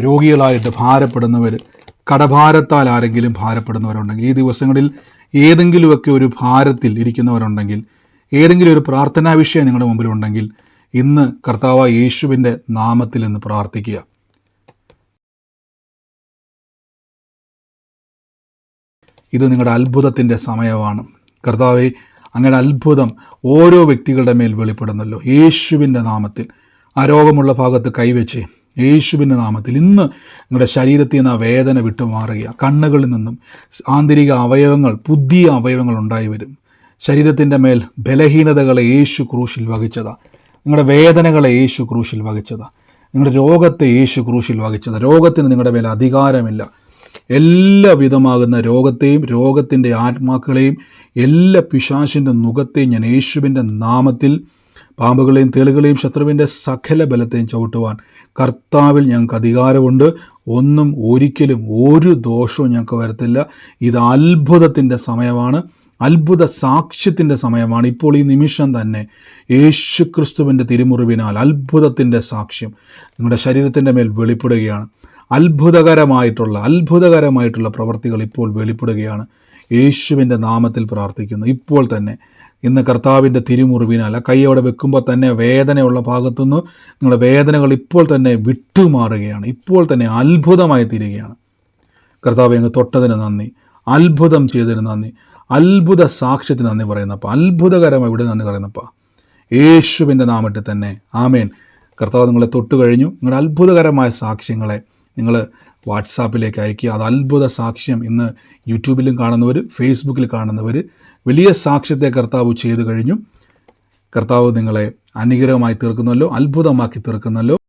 രോഗികളായിട്ട് ഭാരപ്പെടുന്നവർ കടഭാരത്താൽ ആരെങ്കിലും ഭാരപ്പെടുന്നവരുണ്ടെങ്കിൽ ഈ ദിവസങ്ങളിൽ ഏതെങ്കിലുമൊക്കെ ഒരു ഭാരത്തിൽ ഇരിക്കുന്നവരുണ്ടെങ്കിൽ ഏതെങ്കിലും ഒരു പ്രാർത്ഥനാ വിഷയം നിങ്ങളുടെ മുമ്പിലുണ്ടെങ്കിൽ ഇന്ന് കർത്താവ് യേശുവിന്റെ നാമത്തിൽ ഇന്ന് പ്രാർത്ഥിക്കുക. ഇത് നിങ്ങളുടെ അത്ഭുതത്തിന്റെ സമയമാണ്. കർത്താവെ അങ്ങനെ അത്ഭുതം ഓരോ വ്യക്തികളുടെ മേൽ വെളിപ്പെടുന്നല്ലോ. യേശുവിന്റെ നാമത്തിൽ ആ രോഗമുള്ള ഭാഗത്ത് കൈവച്ച് യേശുവിന്റെ നാമത്തിൽ ഇന്ന് നിങ്ങളുടെ ശരീരത്തിൽ നിന്ന് ആ വേദന വിട്ടുമാറുക കണ്ണുകളിൽ നിന്നും ആന്തരിക അവയവങ്ങൾ പുതിയ അവയവങ്ങൾ ഉണ്ടായി വരും. ശരീരത്തിന്റെ മേൽ ബലഹീനതകളെ യേശു ക്രൂശിൽ വഹിച്ചതാ. നിങ്ങളുടെ വേദനകളെ യേശു ക്രൂശിൽ വഹിച്ചതാ. നിങ്ങളുടെ രോഗത്തെ യേശു ക്രൂശിൽ വഹിച്ചതാ. രോഗത്തിന് നിങ്ങളുടെ മേൽ അധികാരമില്ല. എല്ലാ വിധമാകുന്ന രോഗത്തെയും രോഗത്തിന്റെ ആത്മാക്കളെയും എല്ലാ പിശാശിന്റെ നുഖത്തെയും ഞാൻ യേശുവിന്റെ നാമത്തിൽ പാമ്പുകളെയും തേളുകളെയും ശത്രുവിന്റെ സകല ബലത്തെയും ചവിട്ടുവാൻ കർത്താവിൽ ഞങ്ങൾക്ക് അധികാരമുണ്ട്. ഒന്നും ഒരിക്കലും ഒരു ദോഷവും ഞങ്ങൾക്ക് വരത്തില്ല. ഇത് അത്ഭുതത്തിന്റെ സമയമാണ്. അത്ഭുത സാക്ഷ്യത്തിന്റെ സമയമാണ്. ഇപ്പോൾ ഈ നിമിഷം തന്നെ യേശു ക്രിസ്തുവിന്റെ തിരുമുറിവിനാൽ അത്ഭുതത്തിന്റെ സാക്ഷ്യം നിങ്ങളുടെ ശരീരത്തിന്റെ മേൽ വെളിപ്പെടുകയാണ്. അത്ഭുതകരമായിട്ടുള്ള അത്ഭുതകരമായിട്ടുള്ള പ്രവർത്തികൾ ഇപ്പോൾ വെളിപ്പെടുകയാണ്. യേശുവിന്റെ നാമത്തിൽ പ്രാർത്ഥിക്കുന്നു. ഇപ്പോൾ തന്നെ ഇന്ന് കർത്താവിന്റെ തിരുമുറിവിനാൽ ആ കൈ അവിടെ വെക്കുമ്പോൾ തന്നെ വേദനയുള്ള ഭാഗത്തുനിന്ന് നിങ്ങളുടെ വേദനകൾ ഇപ്പോൾ തന്നെ വിട്ടുമാറുകയാണ്. ഇപ്പോൾ തന്നെ അത്ഭുതമായി തീരുകയാണ്. കർത്താവ് അങ്ങ് തൊട്ടതിന് നന്ദി. അത്ഭുതം ചെയ്തതിന് നന്ദി. അത്ഭുത സാക്ഷ്യത്തിന് നന്ദി പറയുന്നപ്പ. അത്ഭുതകരമായി ഇവിടെ നന്ദി പറയുന്നപ്പ. യേശുവിന്റെ നാമത്തിൽ തന്നെ. ആമേൻ. കർത്താവ് നിങ്ങളെ തൊട്ട് കഴിഞ്ഞു നിങ്ങളുടെ അത്ഭുതകരമായ സാക്ഷ്യങ്ങളെ നിങ്ങൾ വാട്സാപ്പിലേക്ക് അയക്കുക. അത് അത്ഭുത സാക്ഷ്യം ഇന്ന് യൂട്യൂബിലും കാണുന്നവർ ഫേസ്ബുക്കിൽ കാണുന്നവർ വലിയ സാക്ഷ്യത്തെ കർത്താവ് ചെയ്തു കഴിഞ്ഞു. കർത്താവ് നിങ്ങളെ അനുഗ്രഹമായി തീർക്കുന്നല്ലോ അത്ഭുതമാക്കി തീർക്കുന്നല്ലോ.